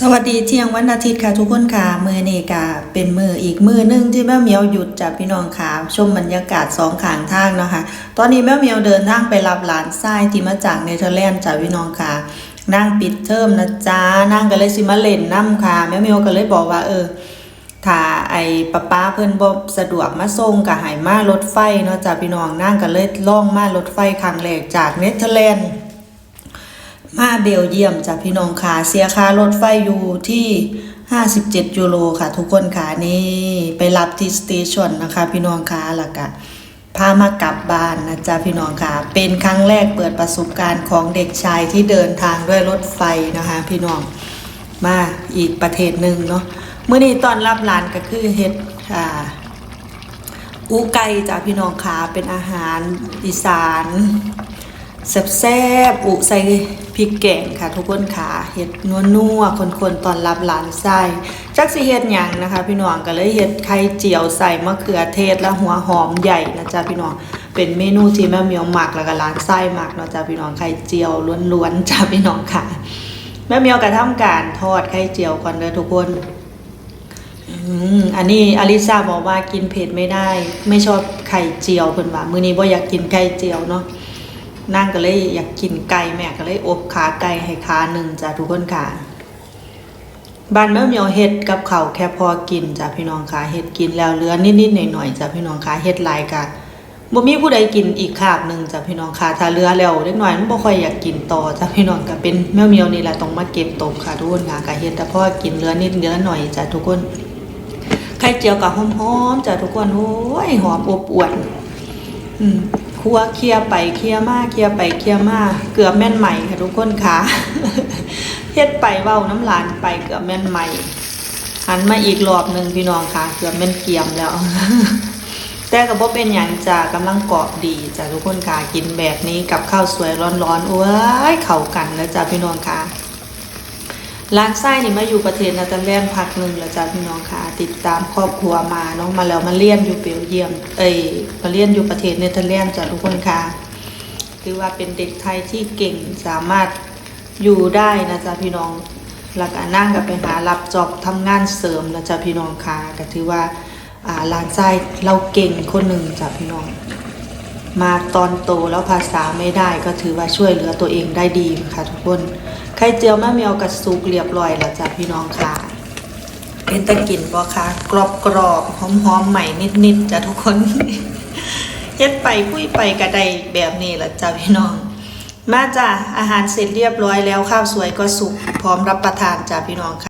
สวัสดีเที่ยงวันอาทิตย์ค่ะทุกคนค่ะมือนี้กาเป็นมืออีกมือหนึงที่แม่เมียวหยุดจากพี่น้องค่ะชมบรรยากาศสองข้างทางเนาะคะ ตอนนี้แม่เมียวเดินทางไปรับหลานทรายที่มาจากเนเธอร์แลนด์จากพี่น้องค่ะนั่งปิดเทอมนะจ๊ะนั่งก็เลยสิมาเล่นน้ำค่ะแม่เมียวก็เลยบอกว่าเออถ้าไอ้ป้าป้าเพิ่อนบ่สะดวกมาส่งก็ให้มารถไฟเนาะจ้ะพี่น้องนั่งก็เลยล่องมารถไฟครั้งแรกจากเนเธอร์แลนด์ มาเบลเยียมจากพี่น้องค่ะเสียค่ารถไฟอยู่ที่ 57 ยูโรค่ะ ทุกคนค่ะนี่ไปรับที่สเตชันนะคะ พี่น้องค่ะแล้วก็พามากลับบ้านนะจ๊ะพี่น้องค่ะเป็นครั้งแรกเปิดประสบการณ์ของเด็กชายที่เดินทางด้วยรถไฟนะคะ พี่น้องมาอีกประเทศหนึ่งเนาะเมื่อนี้ตอนรับหลานก็คือเฮ็ดอ่าอูไก่จ้าพี่น้องค่ะเป็นอาหารอีสาน แซ่บๆอุใส่พริกแกงค่ะ ทุกคนค่ะเห็ดนัวๆคนๆตอนรับหลานไส้จักสิเฮ็ดหยังนะคะ พี่น้องก็เลยเฮ็ดไข่เจียวใส่มะเขือเทศและหัวหอมใหญ่นะจ๊ะพี่น้องเป็นเมนูที่แม่เมียวหมักแล้วก็หลานไส้หมักเนาะจ้ะพี่น้องไข่เจียวล้วนๆจ้าพี่น้องค่ะ แม่เมียวก็ทำการทอดไข่เจียวก่อนเด้อทุกคนอันนี้อลิซาบอกว่ากินเผ็ดไม่ได้ ไม่ชอบไข่เจียวเพิ่นว่ามื้อนี้บ่อยากกินไข่เจียวเนาะ นั่งก็เลยอยากกินไก่แม่ก็เลยอบขาไก่ให้ขาหนึ่งจ้ะทุกคนค่ะ บ้านแม่เหมียวเฮ็ดกับข้าวแค่พอกินจ้ะพี่น้องค่ะเฮ็ดกินแล้วเหลือนิดๆหน่อยๆจ้ะพี่น้องค่ะเฮ็ดลายกะบ่มีผู้ใดกินอีกคาบหนึ่งจ้ะพี่น้องค่ะถ้าเหลือแล้วเล็กน้อยมันบ่ค่อยอยากกินต่อจ้ะพี่น้องก็เป็นแม่เหมียวนี่แหละต้องมาเก็บตกค่ะทุกคนค่ะก็เฮ็ดแต่พอกินเหลือนิดเหลือหน่อยจ้ะทุกคนไข่เจียวกับหอมๆจ้ะทุกคนโอ้ยหอมอบอวลอืม ครัวเคลียไปเคลียมาเคลียไปเคลียมาเกือบแม่นใหม่ค่ะทุกคนค่ะเฮ็ดไปเว้าน้ำลานไปเกือบแม่นใหม่หันมาอีกรอบหนึ่งพี่น้องค่ะ เกือบแม่นเกียมแล้ว แต่ก็บ่เป็นหยังจ้ะกำลังกรอบดีจ้ะทุกคนค่ะกินแบบนี้กับข้าวสวยร้อนๆโอ้ยเข้ากันแล้วจ้ะพี่น้องค่ะ ร้านไส้นี่มาอยู่ประเทศเนเธอร์แลนด์พักหนึ่งแล้วจ้ะพี่น้องค่ะ ติดตามครอบครัวมาเน้องมาแล้วมาเรียนอยู่เบลเยียม เอ้ยมาเรียนอยู่ประเทศเนเธอร์แลนด์จ้ะทุกคนค่ะถือว่าเป็นเด็กไทยที่เก่งสามารถอยู่ได้นะจ๊ะพี่น้องแล้วก็นั่งกับไปหารับจอบทำงานเสริมนะจ๊ะพี่น้องค่ะก็ถือว่าอ่าร้านไส้เราเก่งคนหนึ่งจ้ะพี่น้อง มาตอนโตแล้วภาษาไม่ได้ก็ถือว่าช่วยเหลือตัวเองได้ดีค่ะทุกคนไข่เจียวแม่เมียวกับซุกเรียบร้อยแล้วจ้ะพี่น้องค่ะเป็นตะกินบ่คะกรอบกรอบหอมหอมใหม่นิดๆจ้ะทุกคนเฮ็ดไปคุยไปกระไดแบบนี้ละจ้ะพี่น้อง มาจ้ะอาหารเสร็จเรียบร้อยแล้วข้าวสวยก็สุกพร้อมรับประทานจ้ะพี่น้องค่ะ